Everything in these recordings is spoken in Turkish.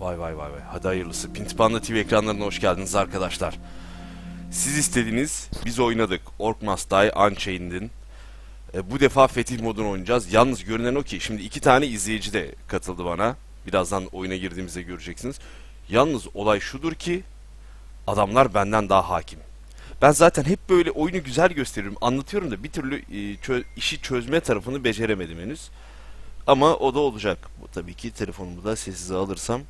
Vay vay vay vay. Hadi hayırlısı. Pintipanda TV ekranlarına hoş geldiniz arkadaşlar. Siz istediniz, biz oynadık. Orc Must Die Unchained'in. E, bu defa Fetih modunu oynayacağız. Yalnız görünen o ki şimdi iki tane izleyici de katıldı bana. Birazdan oyuna girdiğimizde göreceksiniz. Yalnız olay şudur ki adamlar benden daha hakim. Ben zaten hep böyle oyunu güzel gösteriyorum, anlatıyorum da bir türlü e, çö- işi çözme tarafını beceremedim henüz. Ama o da olacak. Bu tabii ki telefonumu da sessize alırsam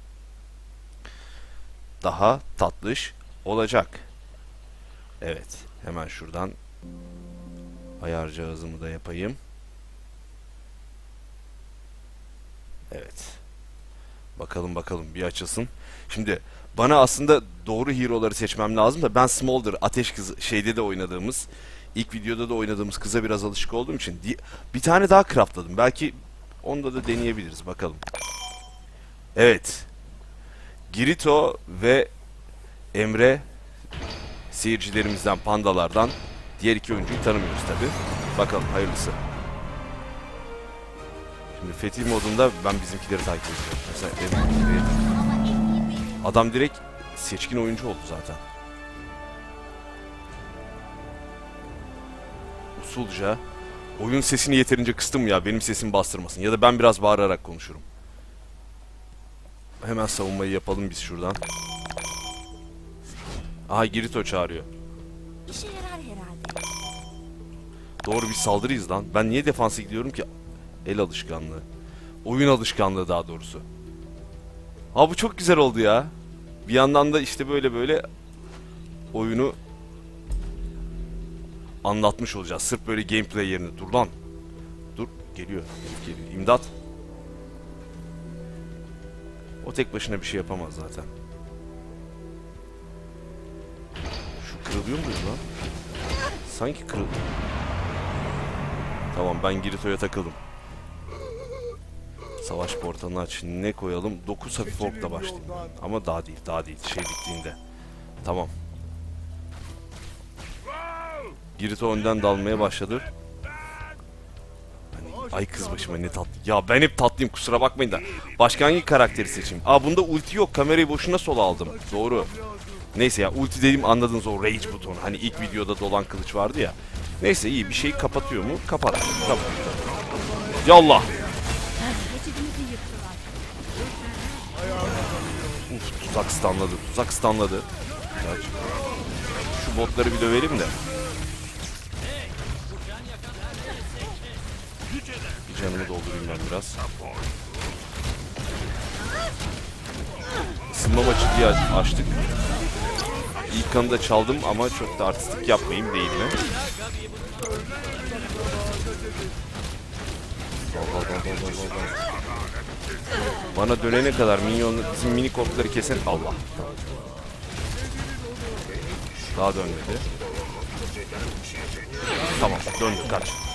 daha tatlış olacak. Evet, hemen şuradan ayar cihazımı da yapayım. Evet. Bakalım bakalım bir açılsın. Şimdi bana aslında doğru hero'ları seçmem lazım da ben Smolder Ateş Kızı şeyde de oynadığımız ilk videoda da oynadığımız kıza biraz alışık olduğum için bir tane daha craftladım. Belki onda da deneyebiliriz bakalım. Evet. Girito ve Emre seyircilerimizden, pandalardan diğer iki oyuncuyu tanımıyoruz tabi. Bakalım hayırlısı. Şimdi Fetih modunda ben bizimkileri takip edeceğim. Mesela Emre, adam direkt seçkin oyuncu oldu zaten. Usulca oyun sesini yeterince kıstım ya benim sesimi bastırmasın ya da ben biraz bağırarak konuşurum. Hemen savunmayı yapalım biz şuradan. Aha Girito çağırıyor. İşe yarar herhalde. Doğru bir saldırıyız lan. Ben niye defansa gidiyorum ki? El alışkanlığı. Oyun alışkanlığı daha doğrusu. Ha bu çok güzel oldu ya. Bir yandan da işte böyle böyle oyunu anlatmış olacağız. Sırf böyle gameplay yerine. Dur lan. Dur. Geliyor. Geliyor. İmdat. O tek başına bir şey yapamaz zaten. Şu kırılıyor muydu lan? Sanki kırıl... Tamam ben Girito'ya takıldım. Savaş portalını aç. Ne koyalım? 9 hafif orkla başlayayım. ben. Ama daha değil, daha değil. Şey bittiğinde. Tamam. Girito önden dalmaya başladı. Başıma ne tatlı. Ya ben hep tatlıyım kusura bakmayın da. Başka hangi karakteri seçeyim? Aa bunda ulti yok. Kamerayı boşuna sola aldım. Doğru. Neyse ya ulti dediğim anladınız o rage butonu. Hani ilk videoda dolan kılıç vardı ya. Neyse iyi bir şeyi kapatıyor mu? Kapat. Kapat. Yallah. Uf tuzak stunladı. Tuzak stunladı. Kaç. Şu botları bir dövelim de. Canımı doldurayım ben biraz. Isınma maçı diye açtık. İlk kanı da çaldım ama çok da artistik yapmayayım değil mi? Bana dönene kadar minyon bizim mini korkları kesen Allah. Daha dönmedi. Tamam döndü kaç.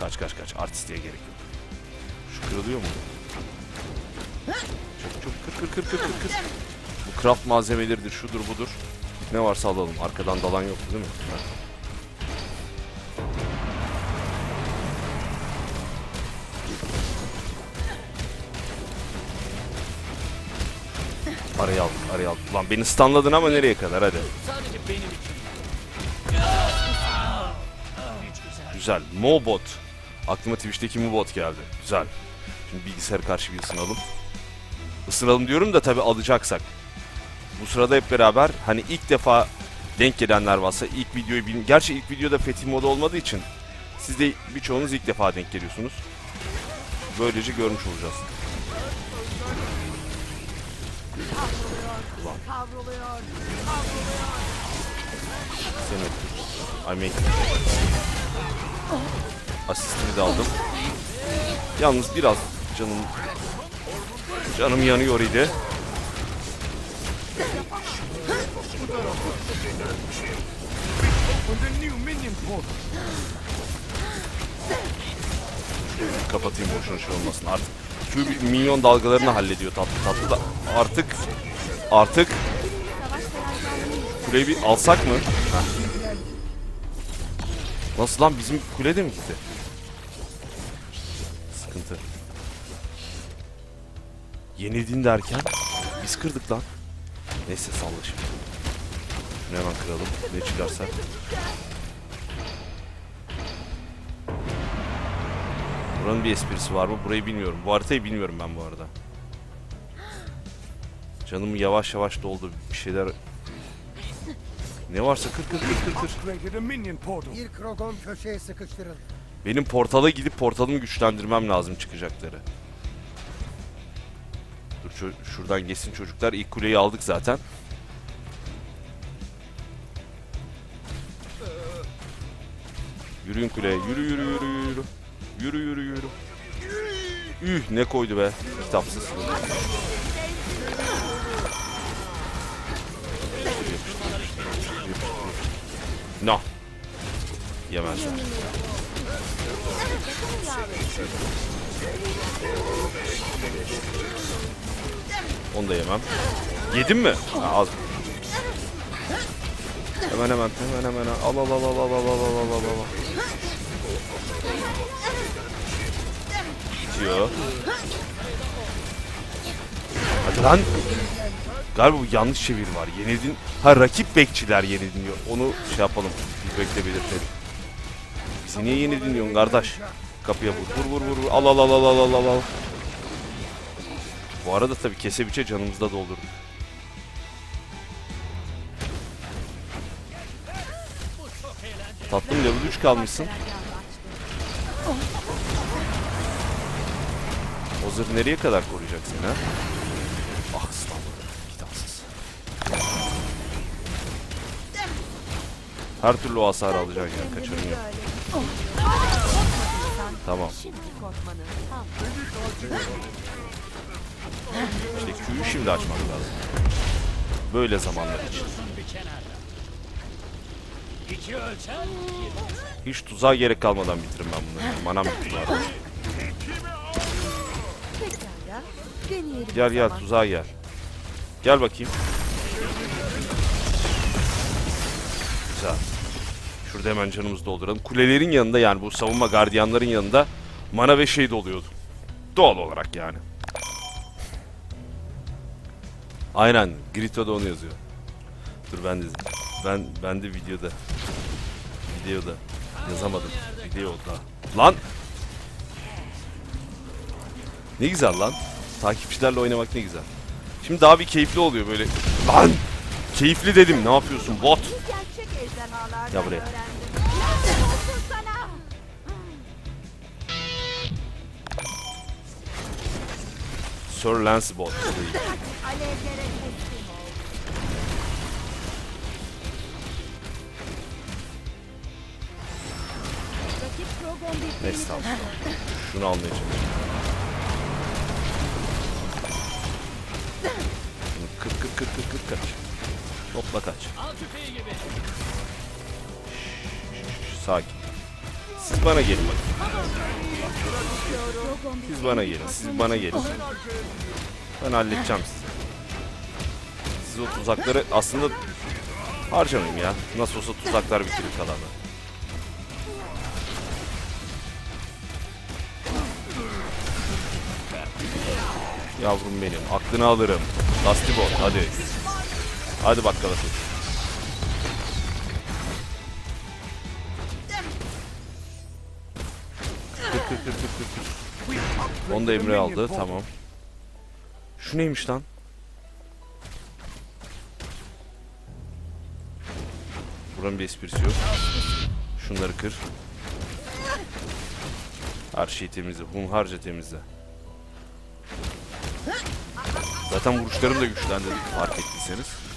Kaç kaç kaç artistliğe gerek yok. Şu kırılıyor mu? Çok çok kır kır kır kır kır kır. Bu craft malzemeleridir şudur budur. Ne varsa alalım. Arkadan dalan yoktu değil mi? Araya aldık, araya aldık. Lan beni stunladın ama nereye kadar hadi. Güzel. Mobot. Aklıma Twitch'teki Mobot geldi. Güzel. Şimdi bilgisayar karşı bir ısınalım. Isınalım diyorum da tabi alacaksak. Bu sırada hep beraber hani ilk defa denk gelenler varsa ilk videoyu bilin. Gerçi ilk videoda Fetih modu olmadığı için siz de birçoğunuz ilk defa denk geliyorsunuz. Böylece görmüş olacağız. Kavruluyor. Seni I make Asistini de aldım. Yalnız biraz canım canım yanıyor idi. Kapatayım boşuna şey olmasın artık. Şu minyon dalgalarını hallediyor tatlı tatlı da artık artık kuleyi bir alsak mı? Heh. Nasıl lan bizim kule de mi gitti? Sıkıntı. Yenildin derken biz kırdık lan. Neyse salla şimdi. Şunu hemen kıralım. Ne çıkarsa. Buranın bir esprisi var mı? Burayı bilmiyorum. Bu haritayı bilmiyorum ben bu arada. Canım yavaş yavaş doldu. Bir şeyler... Ne varsa kır kır kır kır kır. Krogon köşeye sıkıştırıldı. Benim portala gidip portalımı güçlendirmem lazım çıkacakları. Dur şuradan geçsin çocuklar. İlk kuleyi aldık zaten. Yürüyün kuleye. Yürü yürü yürü yürü. Yürü yürü yürü. Üh ne koydu be. Kitapsız. No. Yemezler. Onu da yemem. Yedin mi? Ha, az. Hemen hemen hemen hemen al al al al al al al al al al. Bitiyor. Hadi lan. Galiba bu yanlış çevir var. Yenildin. Ha rakip bekçiler yenildin diyor. Onu şey yapalım. Bekle belirtelim. Bizi niye yenildin diyorsun kardeş? Kapıya vur vur vur vur. Al al al al al al al al. Bu arada tabii kese biçe canımızda doldurduk. Tatlım level 3 kalmışsın. O zırh nereye kadar koruyacak seni ha? Her türlü o hasarı alacaksın yani kaçırın yok. Tamam. İşte Q'yu şimdi açmak lazım. Böyle zamanlar için. Hiç tuzağa gerek kalmadan bitiririm ben bunları. Manam bitti. Deneyelim Gel gel tuzağa gel. Gel bakayım. Güzel. Şurada hemen canımızı dolduralım. Kulelerin yanında yani bu savunma gardiyanların yanında mana ve şey doluyordu. Doğal olarak yani. Aynen. Grito'da onu yazıyor. Dur ben de ben ben de videoda videoda yazamadım. Videoda. Lan ne güzel lan. Takipçilerle oynamak ne güzel. Şimdi daha bir keyifli oluyor böyle. Lan! Keyifli dedim. Ne yapıyorsun bot? Ya buraya. Sir Lancelot. Neyse tamam. Şunu almaya çalışıyorum. Bunu kır kır kır kır kır. Topla kaç. Sakin. Siz bana gelin bakın. Siz bana gelin. Siz bana gelin. Ben halledeceğim sizi. Siz o tuzakları aslında harcamayayım ya. Nasıl olsa tuzaklar bitirir kalanı. Yavrum benim. Aklını alırım. Lastibot hadi. Hadi bakkala tut. Onu da Emre aldı. Tamam. Şu neymiş lan? Buranın bir esprisi yok. Şunları kır. Her şeyi temizle. Hunharca temizle. Zaten vuruşlarım da güçlendi fark ettiyseniz.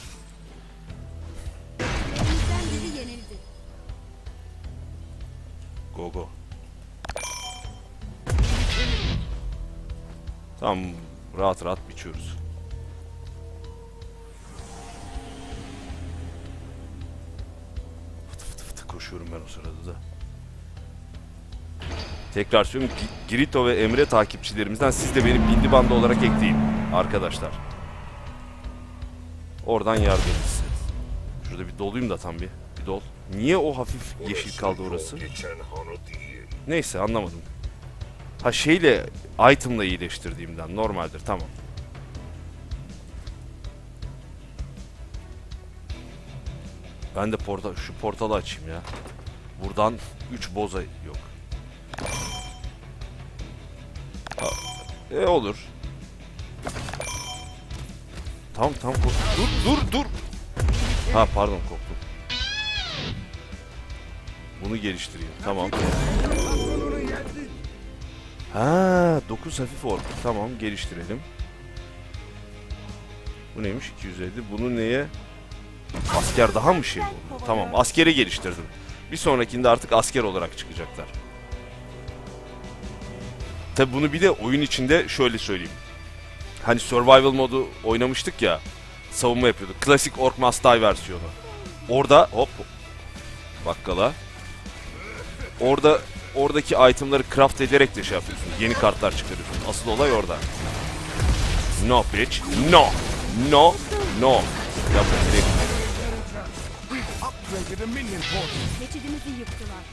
Tamam rahat rahat biçiyoruz. Fıtı fıtı fıtı koşuyorum ben o sırada da. Tekrar söylüyorum Gi- Girito ve Emre takipçilerimizden siz de beni bindi banda olarak ekleyin arkadaşlar. Oradan yardım edin. Şurada bir dolayım da tam bir. Bir dol. Niye o hafif yeşil kaldı orası? Neyse anlamadım. Ha şeyle itemla iyileştirdiğimden normaldir tamam. Ben de porta şu portalı açayım ya. Buradan 3 boza yok. E olur. Tamam tamam kork. Dur dur dur. Ha pardon korktum. Bunu geliştireyim. Tamam. Ha 9 hafif ork. Tamam geliştirelim. Bu neymiş 250. Bunu neye? Asker daha mı şey oldu? Tamam askeri geliştirdim. Bir sonrakinde artık asker olarak çıkacaklar. Tabi bunu bir de oyun içinde şöyle söyleyeyim. Hani survival modu oynamıştık ya. Savunma yapıyorduk. Klasik Orc Must Die versiyonu. Orada hop bakkala. Orada oradaki itemları craft ederek de şey yapıyorsun. Yeni kartlar çıkarıyorsun. Asıl olay orada. No bitch. No. No. No. Yapma direkt. Geçidimizi yıktılar.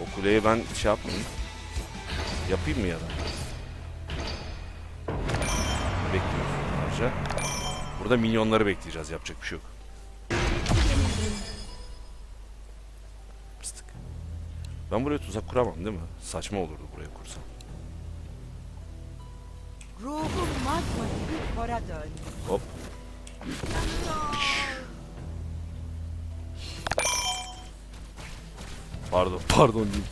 O kuleye ben şey yapmayayım. Yapayım mı ya da? Bekliyoruz. Burada minyonları bekleyeceğiz. Yapacak bir şey yok. Ben buraya tuzak kuramam değil mi? Saçma olurdu buraya kursam. Ruhum magma gibi kora dön. Hop. Pardon, pardon diyeyim.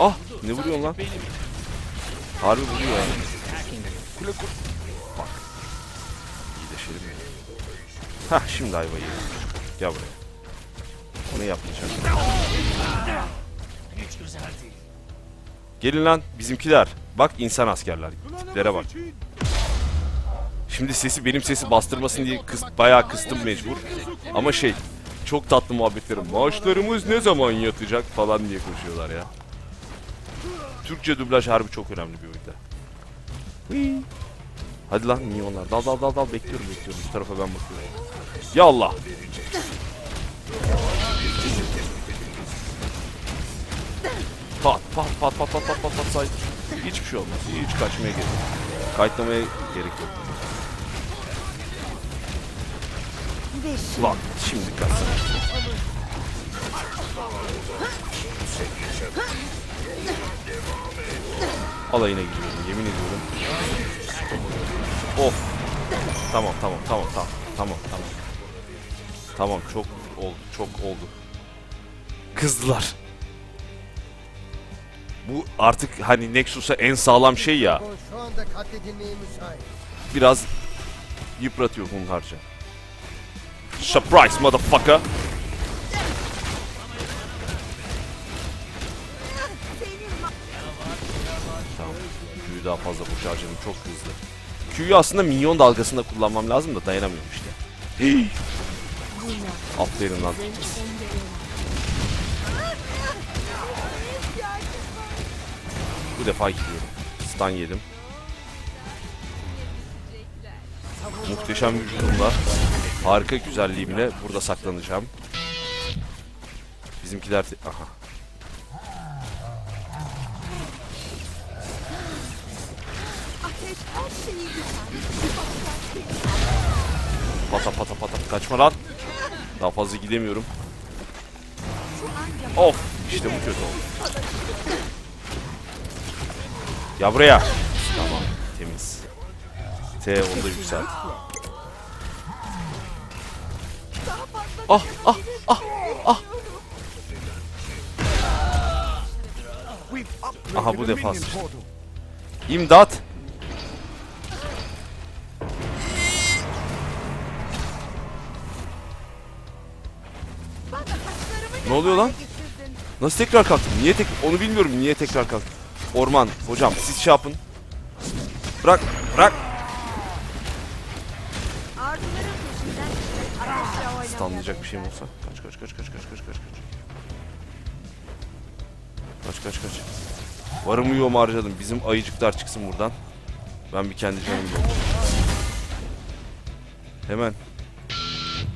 Ah, ne vuruyorsun lan? Harbi vuruyor ya. Kule kur. Bak. İyileşelim ya. Hah, şimdi ayva yedim. Gel buraya. Onu yapmayacağım. Gelin lan bizimkiler. Bak insan askerler. Tiplere bak. Şimdi sesi benim sesi bastırmasın diye kıs, bayağı kıstım mecbur. Ama şey çok tatlı muhabbetlerim. Maaşlarımız ne zaman yatacak falan diye koşuyorlar ya. Türkçe dublaj harbi çok önemli bir oyunda. Hadi lan minyonlar. Dal dal dal dal bekliyorum bekliyorum. Bu tarafa ben bakıyorum. Ya Allah. Pat pat pat pat pat pat pat say. Hiçbir şey olmaz. Hiç kaçmaya gerek yok. Kayıtlamaya gerek yok. Lan şimdi kaçsana. Alayına gidiyorum yemin ediyorum. Of. Tamam tamam tamam tamam tamam tamam. Tamam çok oldu çok oldu. Kızdılar. Bu artık hani Nexus'a en sağlam şey ya. Biraz yıpratıyor hunharca. Surprise motherfucker. Tamam. Daha fazla boşa harcadım. Çok hızlı. Q'yu aslında minyon dalgasında kullanmam lazım da dayanamıyorum işte. Aferin lan. Defa gidiyorum. Stun yedim. Muhteşem vücudumla, harika güzelliğimle burada saklanacağım. Bizimkiler... Aha. Pata pata pata kaçma lan. Daha fazla gidemiyorum. Of işte bu kötü oldu. Ya buraya. Tamam temiz. T onu da yükselt. Ah ah ah ah. Aha, bu defa. İmdat. Ne oluyor lan? Nasıl tekrar kalktım? Niye tek onu bilmiyorum niye tekrar kalktım. Orman hocam siz şey yapın. Bırak bırak. Stanlayacak bir şeyim olsa. Kaç kaç kaç kaç kaç kaç kaç kaç. Kaç kaç kaç. Varımı yoğumu harcadım. Bizim ayıcıklar çıksın buradan. Ben bir kendi canımı. Hemen.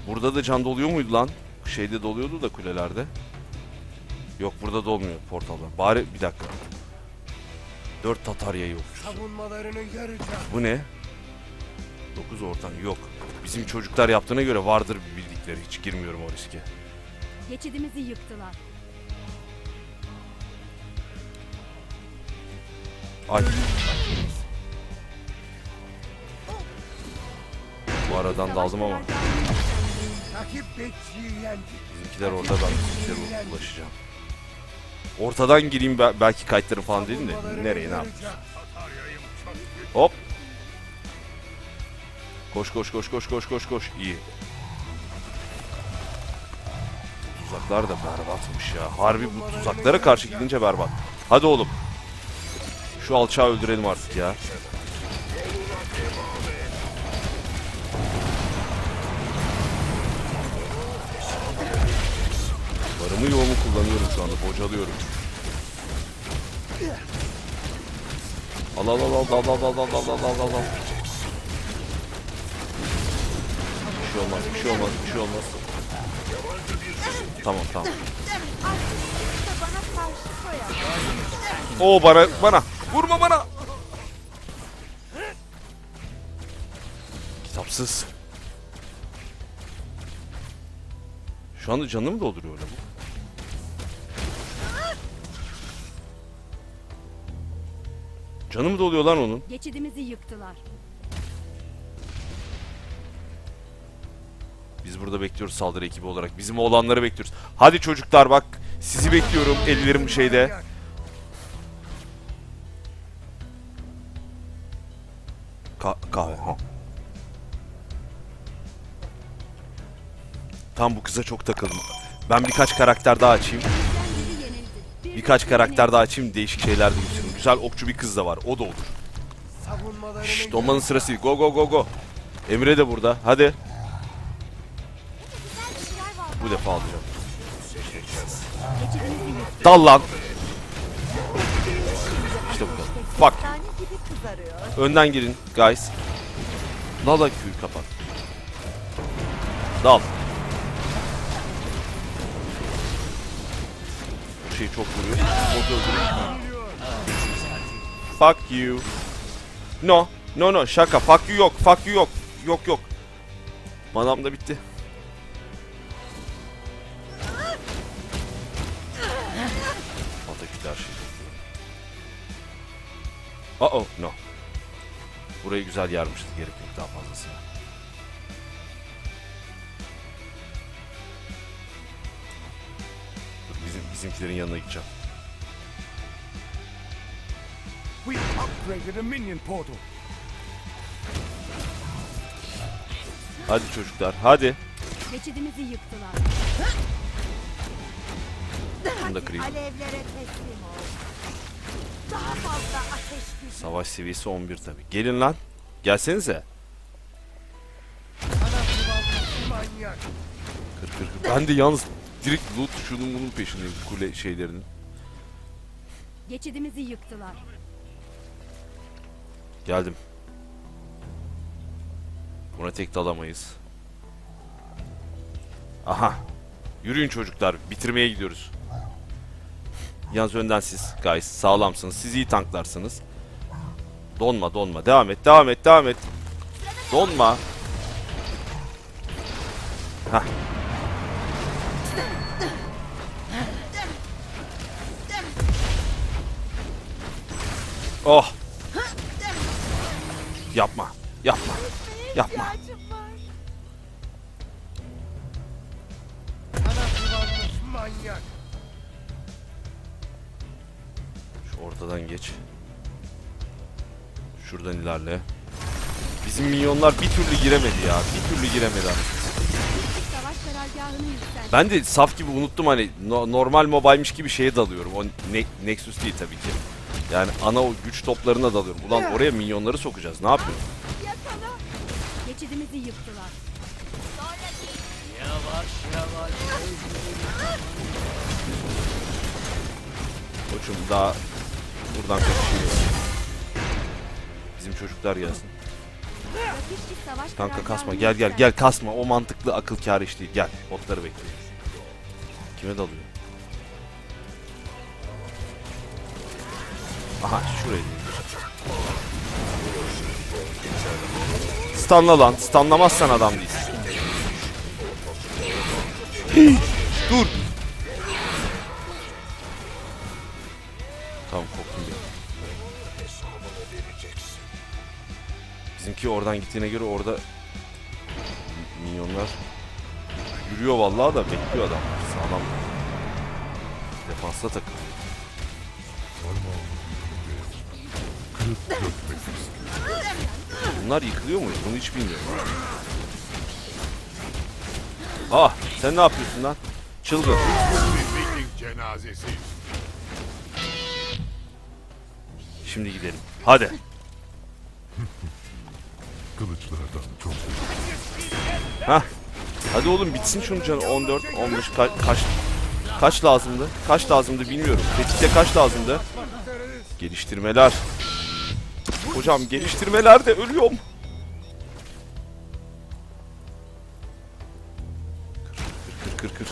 Burada da can doluyor muydu lan? Şeyde doluyordu da kulelerde. Yok burada dolmuyor portalda. Bari bir dakika. Dört Tatarya yok. Savunmalarını. Bu ne? 9 ortam yok. Bizim çocuklar yaptığına göre vardır bir bildikleri. Hiç girmiyorum o riske. Geçidimizi yıktılar. Ay. Bu aradan daldım ama Takip bekçiyi yendi. bizimkiler orada ben bizimkilere ulaşacağım. Ortadan gireyim be- belki kayıtları falan dedim de nereye ne kıracağım. Hop. Koş koş koş koş koş koş koş. İyi. Tuzaklar da berbatmış ya. Harbi bu tuzaklara karşı gidince berbat. Hadi oğlum. Şu alçağı öldürelim artık ya. Varımı yoğumu kullanıyorum şu anda. Bocalıyorum. Al al al al al al al al al al al al. Bir şey olmaz, bir şey olmaz, bir şey olmaz. Tamam tamam. De bana bana. Vurma bana. Kitapsız. Şu anda canını mı dolduruyor öyle bu? Canı mı doluyor lan onun? Geçidimizi yıktılar. Biz burada bekliyoruz saldırı ekibi olarak. Bizim oğlanları bekliyoruz. Hadi çocuklar bak. Sizi bekliyorum. Ellerim şeyde. Ka kahve. Ha. Tam bu kıza çok takıldım. Ben birkaç karakter daha açayım. Birkaç karakter daha açayım. Değişik şeyler de. Güzel okçu bir kız da var. O da olur. Şşt olmanın sırası değil. Go go go go. Emre de burada. Hadi. Bu defa alacağım. Dal lan. İşte bu kızarıyor. Önden girin guys. Lala Q'yu kapat. Dal. Bu şey çok vuruyor. Bot öldürüyor. Fuck you. No. No no şaka. Fuck you yok. Fuck you yok. Yok yok. Manam da bitti. Her şey. Uh oh no. Burayı güzel yarmışız. Gerek yok daha fazlasına. Dur bizim, bizimkilerin yanına gideceğim. We've upgraded a minion portal. Hadi çocuklar hadi. Geçidimizi yıktılar. Bunu da kırayım. Alevlere teslim ol. Daha fazla ateş gücü. Savaş seviyesi 11 tabi. Gelin lan. Gelsenize. Manyak. Kır kır kır. Ben de yalnız direkt loot şunun bunun peşindeyim kule şeylerinin. Geçidimizi yıktılar. Geldim. Buna tek dalamayız. Aha. Yürüyün çocuklar. Bitirmeye gidiyoruz. Yalnız önden siz. Guys sağlamsınız. Siz iyi tanklarsınız. Donma donma. Devam et devam et devam et. Donma. Hah. Oh. Yapma. Yapma. Yapma. Şu ortadan geç. Şuradan ilerle. Bizim minyonlar bir türlü giremedi ya. Bir türlü giremedi yükseltti. Ben de saf gibi unuttum hani no- normal mobile'miş gibi şeye dalıyorum. O Ne- Nexus değil tabii ki. Yani ana o güç toplarına dalıyorum. Ulan oraya minyonları sokacağız. Ne yapıyorsun? Yakala. Geçidimizi yıktılar. Koçum daha buradan kaçışıyor. Bizim çocuklar gelsin. Kanka kasma gel gel gel kasma. O mantıklı akıl kâr iş değil. Gel botları bekliyoruz. Kime dalıyor? Aha değil. Stunla lan. Stunlamazsan adam değilsin. Dur. Tamam korktum bir. Bizimki oradan gittiğine göre orada minyonlar yürüyor vallahi da bekliyor adam. Sağlam. Defansta takım. Bunlar yıkılıyor mu? Bunu hiç bilmiyorum. Ah sen ne yapıyorsun lan? Çılgın. Cenazesi. Şimdi gidelim. Hadi. Kılıçlardan çok Hah. Hadi oğlum bitsin şunu canı 14, 15 ka- kaç kaç lazımdı? Kaç lazımdı bilmiyorum. Tetikte kaç lazımdı? Geliştirmeler. Hocam geliştirmeler de ölüyorum. Kır kır kır kır.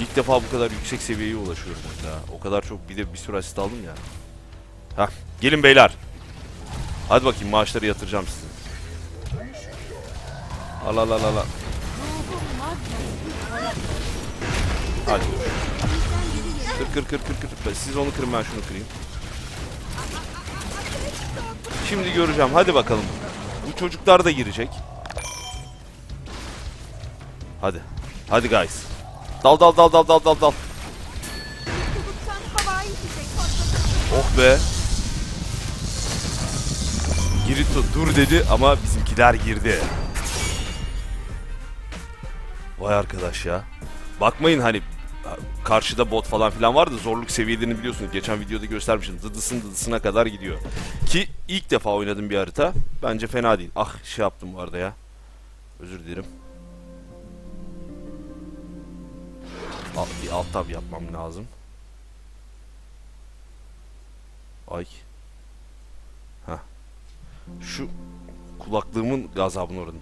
İlk defa bu kadar yüksek seviyeye ulaşıyorum oyunda. O kadar çok bir de bir sürü asist aldım ya. Hah gelin beyler. Hadi bakayım maaşları yatıracağım size. Al al al. al. Hadi. Kır kır kır kır kır. Siz onu kırın ben şunu kırayım. Şimdi göreceğim. Hadi bakalım. Bu çocuklar da girecek. Hadi. Hadi guys. Dal dal dal dal dal dal dal. Oh be. Girito dur dedi ama bizimkiler girdi. Vay arkadaş ya. Bakmayın hani karşıda bot falan filan vardı zorluk seviyelerini biliyorsunuz. Geçen videoda göstermişim. Dıdısın dıdısına kadar gidiyor. Ki ilk defa oynadım bir harita. Bence fena değil. Ah şey yaptım bu arada ya. Özür dilerim. Al- Bir alt tab yapmam lazım. Ay. Ha. Şu kulaklığımın gazabını uğradım.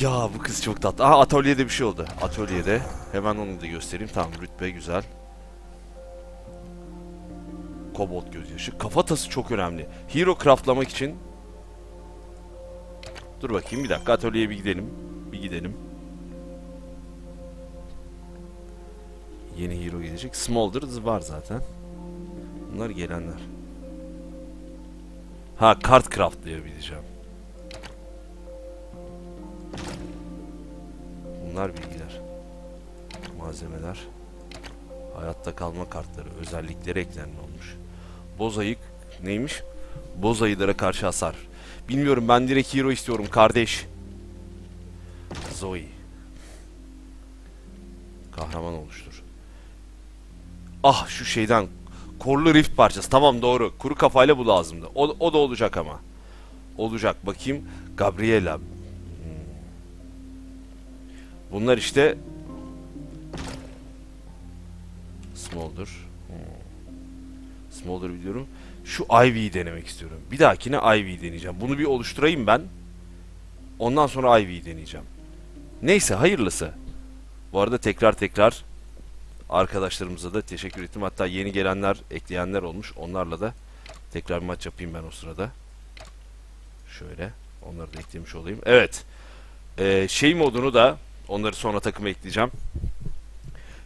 Ya bu kız çok tatlı. Aha atölyede bir şey oldu. Atölyede. Hemen onu da göstereyim. Tamam rütbe güzel. Kobolt gözyaşı. Kafatası çok önemli. Hero craftlamak için Dur bakayım bir dakika atölyeye bir gidelim. Bir gidelim. Yeni hero gelecek. Smolder var zaten. Bunlar gelenler. Ha kart craftlayabileceğim. Bunlar bilgiler. Malzemeler. Hayatta kalma kartları. Özellikleri eklenme olmuş. Boz ayık neymiş? Boz ayılara karşı hasar. Bilmiyorum ben direkt hero istiyorum kardeş. Zoe. Kahraman oluştur. Ah şu şeyden Korlu rift parçası. Tamam doğru. Kuru kafayla bu lazımdı. O, o da olacak ama. Olacak. Bakayım. Gabriela. Hmm. Bunlar işte Smolder. Smolder biliyorum. Şu Ivy'yi denemek istiyorum. Bir dahakine Ivy'yi deneyeceğim. Bunu bir oluşturayım ben. Ondan sonra Ivy'yi deneyeceğim. Neyse hayırlısı. Bu arada tekrar tekrar arkadaşlarımıza da teşekkür ettim. Hatta yeni gelenler, ekleyenler olmuş. Onlarla da tekrar bir maç yapayım ben o sırada. Şöyle. Onları da eklemiş olayım. Evet. Ee, şey modunu da onları sonra takıma ekleyeceğim.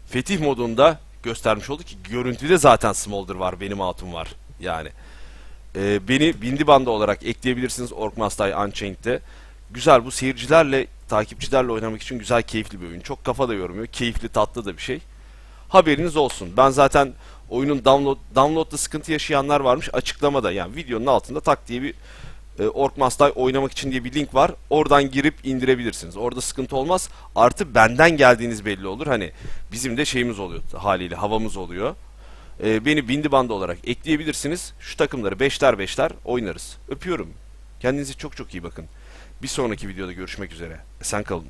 Fetih modunda göstermiş olduk ki görüntüde zaten Smolder var. Benim hatun var. Yani. Ee, beni Bindi Banda olarak ekleyebilirsiniz Orkmastay Unchained'de. Güzel bu seyircilerle, takipçilerle oynamak için güzel, keyifli bir oyun. Çok kafa da yormuyor. Keyifli, tatlı da bir şey haberiniz olsun. Ben zaten oyunun download download'da sıkıntı yaşayanlar varmış açıklamada yani videonun altında tak diye bir e, Orkmastay oynamak için diye bir link var. Oradan girip indirebilirsiniz. Orada sıkıntı olmaz. Artı benden geldiğiniz belli olur. Hani bizim de şeyimiz oluyor haliyle havamız oluyor. E, beni Bindi Banda olarak ekleyebilirsiniz. Şu takımları beşler beşler oynarız. Öpüyorum. Kendinize çok çok iyi bakın. Bir sonraki videoda görüşmek üzere. Sen kalın.